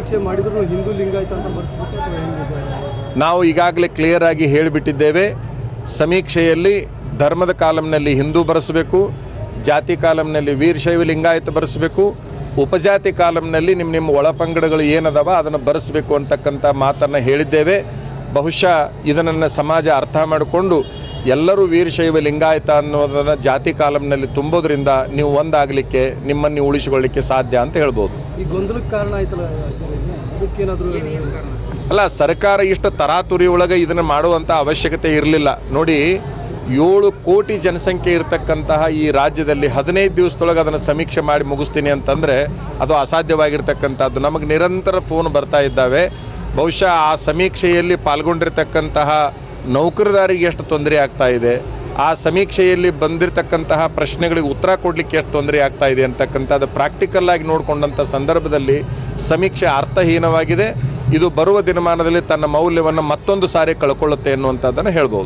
ಸಮೀಕ್ಷೆ ಮಾಡಿದ್ರು ಹಿಂದೂ ಲಿಂಗಾಯತ ಅಂತ ನಾವು ಈಗಾಗಲೇ ಕ್ಲಿಯರ್ ಆಗಿ ಹೇಳಿಬಿಟ್ಟಿದ್ದೇವೆ. ಸಮೀಕ್ಷೆಯಲ್ಲಿ ಧರ್ಮದ ಕಾಲಂನಲ್ಲಿ ಹಿಂದೂ ಬರೆಸಬೇಕು, ಜಾತಿ ಕಾಲಂನಲ್ಲಿ ವೀರಶೈವ ಲಿಂಗಾಯತ ಬರೆಸಬೇಕು, ಉಪಜಾತಿ ಕಾಲಂನಲ್ಲಿ ನಿಮ್ಮ ನಿಮ್ಮ ಒಳಪಂಗಡಗಳು ಏನದವ ಅದನ್ನು ಬರೆಸಬೇಕು ಅಂತಕ್ಕಂಥ ಮಾತನ್ನು ಹೇಳಿದ್ದೇವೆ. ಬಹುಶಃ ಇದನ್ನು ಸಮಾಜ ಅರ್ಥ ಮಾಡಿಕೊಂಡು ಎಲ್ಲರೂ ವೀರಶೈವ ಲಿಂಗಾಯತ ಅನ್ನೋದನ್ನು ಜಾತಿ ಕಾಲಂನಲ್ಲಿ ತುಂಬೋದ್ರಿಂದ ನೀವು ಒಂದಾಗಲಿಕ್ಕೆ ನಿಮ್ಮನ್ನು ನೀವು ಉಳಿಸಿಕೊಳ್ಳಿಕ್ಕೆ ಸಾಧ್ಯ ಅಂತ ಹೇಳ್ಬೋದು. ಈ ಗೊಂದಲಕ್ಕೆ ಕಾರಣ ಆಯ್ತಲ್ಲ ಆಚಾರ್ಯ, ಅದಕ್ಕೇನಾದರೂ ಅಲ್ಲ ಸರ್ಕಾರ ಇಷ್ಟು ತರಾತುರಿ ಒಳಗೆ ಇದನ್ನು ಮಾಡುವಂಥ ಅವಶ್ಯಕತೆ ಇರಲಿಲ್ಲ. ನೋಡಿ ಏಳು ಕೋಟಿ ಜನಸಂಖ್ಯೆ ಇರತಕ್ಕಂತಹ ಈ ರಾಜ್ಯದಲ್ಲಿ ಹದಿನೈದು ದಿವಸದೊಳಗೆ ಅದನ್ನು ಸಮೀಕ್ಷೆ ಮಾಡಿ ಮುಗಿಸ್ತೀನಿ ಅಂತಂದರೆ ಅದು ಅಸಾಧ್ಯವಾಗಿರ್ತಕ್ಕಂಥದ್ದು. ನಮಗೆ ನಿರಂತರ ಫೋನ್ ಬರ್ತಾ ಇದ್ದಾವೆ. ಬಹುಶಃ ಆ ಸಮೀಕ್ಷೆಯಲ್ಲಿ ಪಾಲ್ಗೊಂಡಿರ್ತಕ್ಕಂತಹ ನೌಕರದಾರಿಗೆ ಎಷ್ಟು ತೊಂದರೆ ಆಗ್ತಾ ಇದೆ? ಆ ಸಮೀಕ್ಷೆಯಲ್ಲಿ ಬಂದಿರತಕ್ಕಂತಹ ಪ್ರಶ್ನೆಗಳಿಗೆ ಉತ್ತರ ಕೊಡಲಿಕ್ಕೆ ಎಷ್ಟು ತೊಂದರೆ ಆಗ್ತಾ ಇದೆ ಅಂತಕ್ಕಂಥದ್ದು ಪ್ರಾಕ್ಟಿಕಲ್ ಆಗಿ ನೋಡಿಕೊಂಡಂಥ ಸಂದರ್ಭದಲ್ಲಿ ಸಮೀಕ್ಷೆ ಅರ್ಥಹೀನವಾಗಿದೆ. ಇದು ಬರುವ ದಿನಮಾನದಲ್ಲಿ ತನ್ನ ಮೌಲ್ಯವನ್ನು ಮತ್ತೊಂದು ಸಾರಿ ಕಳ್ಕೊಳ್ಳುತ್ತೆ ಅನ್ನುವಂಥದ್ದನ್ನು ಹೇಳ್ಬೋದು.